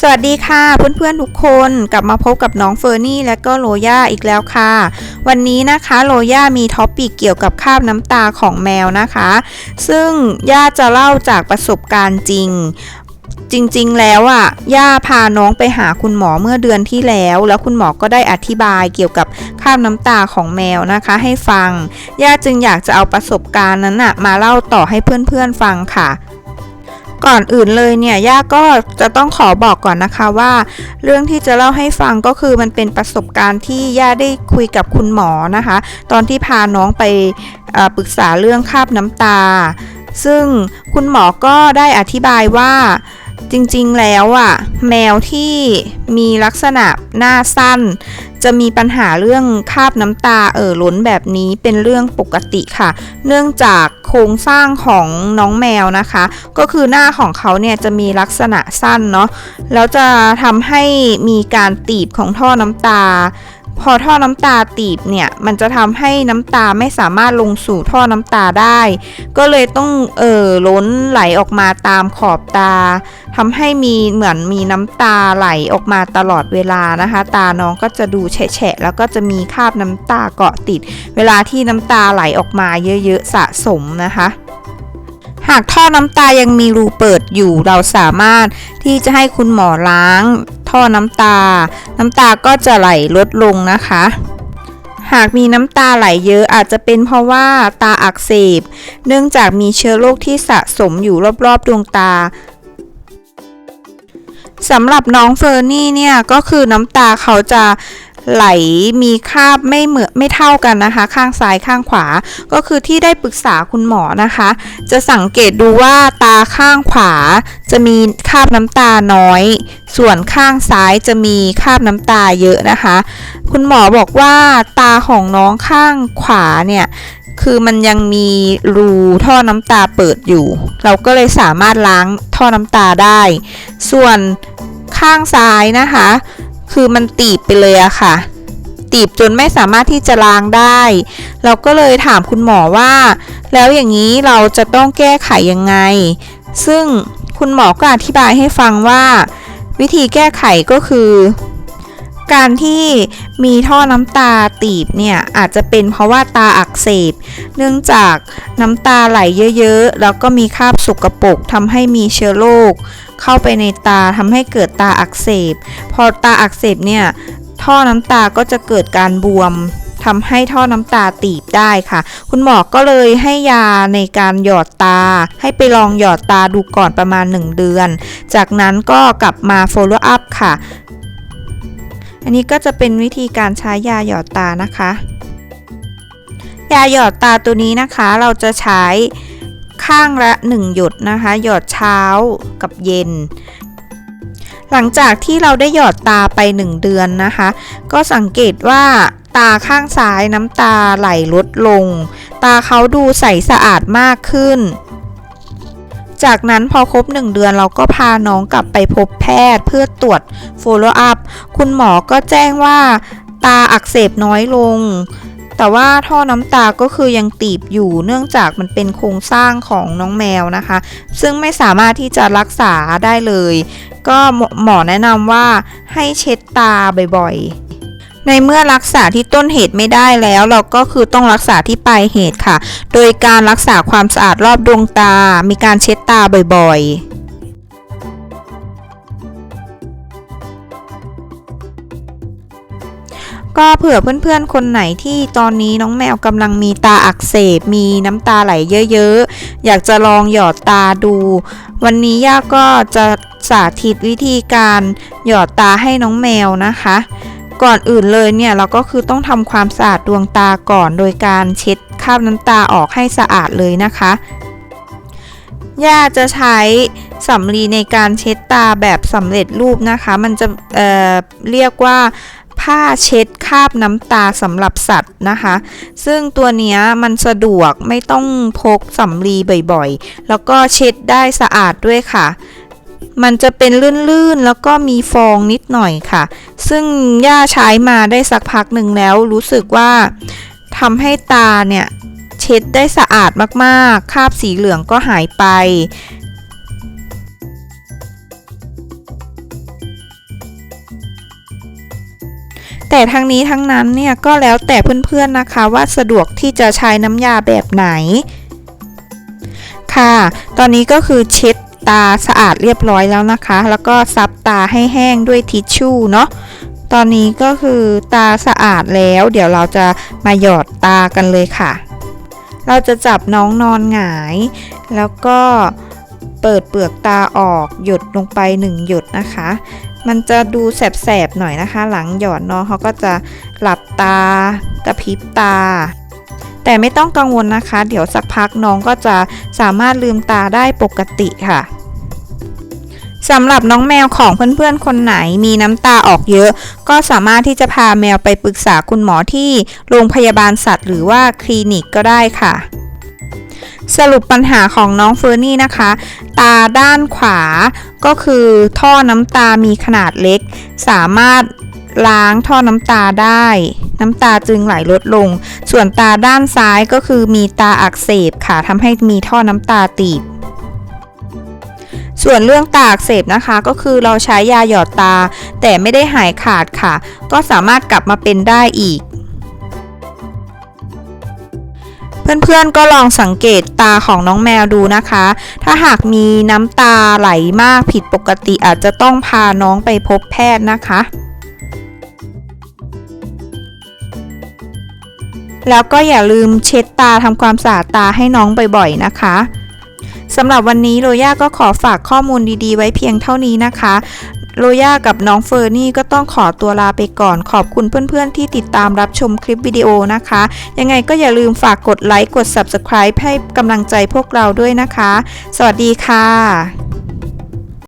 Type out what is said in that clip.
สวัสดีค่ะเพื่อนๆทุกคนกลับมาพบกับน้องเฟอร์นี่และก็โรย่าอีกแล้วค่ะ วันนี้นะคะโรย่ามีท็อปปิกเกี่ยวกับคาบน้ำตาของแมวนะคะ ซึ่งย่าจะเล่าจากประสบการณ์จริงจริงๆ แล้วอะ ย่าพาน้องไปหาคุณหมอเมื่อเดือนที่แล้ว แล้วคุณหมอก็ได้อธิบายเกี่ยวกับคาบน้ำตาของแมวนะคะ ให้ฟัง ย่าจึงอยากจะเอาประสบการณ์นั้นน่ะมาเล่าต่อให้เพื่อนๆฟังค่ะ ก่อนอื่นเลยเนี่ยย่าก็จะต้องขอบอกก่อนนะคะว่า เรื่องที่จะเล่าให้ฟังก็คือมันเป็นประสบการณ์ที่ย่าได้คุยกับคุณหมอนะคะ ตอนที่พาน้องไปปรึกษาเรื่องคาบน้ำตา ซึ่งคุณหมอก็ได้อธิบายว่า จริงๆแล้วอะแมวที่มีลักษณะหน้าสั้น จะมีปัญหาเรื่องคราบน้ำตาเอ่อล้นแบบนี้เป็นเรื่องปกติค่ะ เนื่องจากโครงสร้างของน้องแมวนะคะ ก็คือหน้าของเขาเนี่ยจะมีลักษณะสั้นเนาะแล้วจะทำให้มีการตีบของท่อน้ำตา พอท่อน้ำตาตีบเนี่ย มันจะทำให้น้ำตาไม่สามารถลงสู่ท่อน้ำตาได้ ก็เลยต้องเอ่อล้นไหลออกมาตามขอบตาทำให้มีเหมือนมีน้ำตาไหลออกมาตลอดเวลานะคะ ตาน้องก็จะดูแฉะแล้วก็จะมีคราบน้ำตาเกาะติด เวลาที่น้ำตาไหลออกมาเยอะๆสะสมนะคะหากท่อน้ำตายังมีรูเปิดอยู่เราสามารถที่จะให้คุณหมอล้าง ท่อน้ำตา น้ำตาก็จะไหลลดลงนะคะ หากมีน้ำตาไหลเยอะอาจจะเป็นเพราะว่าตาอักเสบ เนื่องจากมีเชื้อโรคที่สะสมอยู่รอบๆดวงตาสำหรับน้องเฟอร์นี่เนี่ยก็คือน้ำตาเขาจะ ไหลมีคาบไม่เหมือนไม่เท่ากันนะคะ ข้างซ้ายข้างขวา ก็คือที่ได้ปรึกษาคุณหมอนะคะ จะสังเกตดูว่าตาข้างขวา จะมีคาบน้ำตาน้อย ส่วนข้างซ้ายจะมีคาบน้ำตาเยอะนะคะ คุณหมอบอกว่าตาของน้องข้างขวาเนี่ยคือมันยังมีรูท่อน้ำตาเปิดอยู่ เราก็เลยสามารถล้างท่อน้ำตาได้ ส่วนข้างซ้ายนะคะ คือมันตีบไปเลยอะค่ะ ตีบจนไม่สามารถที่จะล้างได้ เราก็เลยถามคุณหมอว่า แล้วอย่างนี้เราจะต้องแก้ไขยังไง ซึ่งคุณหมอก็อธิบายให้ฟังว่า วิธีแก้ไขก็คือ การที่มีท่อน้ำตาตีบเนี่ยอาจจะเป็นเพราะว่าตาอักเสบ เนื่องจากน้ำตาไหลเยอะๆ แล้วก็มีคราบสกปรกทำให้มีเชื้อโรคเข้าไปในตาทำให้เกิดตาอักเสบ พอตาอักเสบเนี่ยท่อน้ำตาก็จะเกิดการบวมทำให้ท่อน้ำตาตีบได้ค่ะ คุณหมอก็เลยให้ยาในการหยอดตา ให้ไปลองหยอดตาดูก่อนประมาณ 1 เดือน จากนั้นก็กลับมา follow up ค่ะ อันนี้ก็จะเป็นวิธีการใช้ยาหยอดตานะคะ ยาหยอดตาตัวนี้นะคะเราจะใช้ข้างละ 1 หยดนะคะ หยอดเช้ากับเย็น หลังจากที่เราได้หยอดตาไป 1 เดือนนะคะ ก็สังเกตว่าตาข้างซ้ายน้ำตาไหลลดลง ตาเขาดูใสสะอาดมากขึ้น จากนั้นพอครบ 1 เดือนเราก็พาน้องกลับไปพบแพทย์เพื่อตรวจ follow up คุณหมอก็แจ้งว่าตาอักเสบน้อยลง แต่ว่าท่อน้ำตาก็คือยังตีบอยู่เนื่องจากมันเป็นโครงสร้างของน้องแมวนะคะ ซึ่งไม่สามารถที่จะรักษาได้เลย ก็หมอแนะนำว่าให้เช็ดตาบ่อยๆ ในเมื่อรักษาที่ต้นเหตุไม่ได้แล้วเราก็คือต้องรักษาที่ปลายเหตุค่ะ โดยการรักษาความสะอาดรอบดวงตา มีการเช็ดตาบ่อยๆก็เผื่อเพื่อนๆ คนไหนที่ตอนนี้น้องแมวกำลังมีตาอักเสบ มีน้ำตาไหลเยอะๆ อยากจะลองหยอดตาดู วันนี้ย่าก็จะสาธิตวิธีการหยอดตาให้น้องแมวนะคะ ก่อนอื่นเลยเนี่ยเราก็คือต้องทำความสะอาดดวงตาก่อนโดยการเช็ดคราบน้ำตาออกให้สะอาดเลยนะคะย่าจะใช้สำลีในการเช็ดตาแบบสำเร็จรูปนะคะ มันจะเเรียกว่าผ้าเช็ดคราบน้ำตาสำหรับสัตว์นะคะ ซึ่งตัวนี้มันสะดวกไม่ต้องพกสำลีบ่อยๆ แล้วก็เช็ดได้สะอาดด้วยค่ะ มันจะเป็นลื่นๆ แล้วก็มีฟองนิดหน่อยค่ะ ซึ่งย่าใช้มาได้สักพักหนึ่งแล้ว รู้สึกว่าทำให้ตาเนี่ย เช็ดได้สะอาดมากๆ คราบสีเหลืองก็หายไปแต่ทั้งนี้ทั้งนั้นเนี่ยก็แล้วแต่เพื่อนๆนะคะว่าสะดวกที่จะใช้น้ำยาแบบไหน ค่ะ ตอนนี้ก็คือเช็ด ตาสะอาดเรียบร้อยแล้วนะคะ แล้วก็ซับตาให้แห้งด้วยทิชชู่เนาะตอนนี้ก็คือตาสะอาดแล้ว เดี๋ยวเราจะมาหยอดตากันเลยค่ะ เราจะจับน้องนอนหงาย แล้วก็เปิดเปลือกตาออกหยดลงไปหนึ่งหยดนะคะ มันจะดูแสบๆหน่อยนะคะ หลังหยอดน้องเขาก็จะหลับตากระพริบตา แต่ไม่ต้องกังวลนะคะ เดี๋ยวสักพักน้องก็จะสามารถลืมตาได้ปกติค่ะสำหรับน้องแมวของเพื่อนๆ คนไหนมีน้ำตาออกเยอะ ก็สามารถที่จะพาแมวไปปรึกษาคุณหมอที่โรงพยาบาลสัตว์ หรือว่าคลินิกก็ได้ค่ะสรุปปัญหาของน้องเฟอร์นี่นะคะ ตาด้านขวาก็คือท่อน้ำตามีขนาดเล็ก สามารถ ล้างท่อน้ำตาได้ น้ำตาจึงไหลลดลง ส่วนตาด้านซ้ายก็คือมีตาอักเสบค่ะทำให้มีท่อน้ำตาตีบ ส่วนเรื่องตาอักเสบนะคะ ก็คือเราใช้ยาหยอดตา แต่ไม่ได้หายขาดค่ะ ก็สามารถกลับมาเป็นได้อีกเพื่อนๆก็ลองสังเกตตาของน้องแมวดูนะคะ ถ้าหากมีน้ำตาไหลมากผิดปกติอาจจะต้องพาน้องไปพบแพทย์นะคะ แล้วก็อย่าลืมเช็ดตาทำความสะอาดตาให้น้องบ่อยๆนะคะสำหรับวันนี้โรย่าก็ขอฝากข้อมูลดีๆ ไว้เพียงเท่านี้นะคะโรย่ากับน้องเฟอร์นี่ก็ต้องขอตัวลาไปก่อนขอบคุณเพื่อนๆ ที่ติดตามรับชมคลิปวิดีโอนะคะ ยังไงก็อย่าลืมฝากกดไลค์กด Subscribe ให้กำลังใจพวกเราด้วยนะคะ สวัสดีค่ะ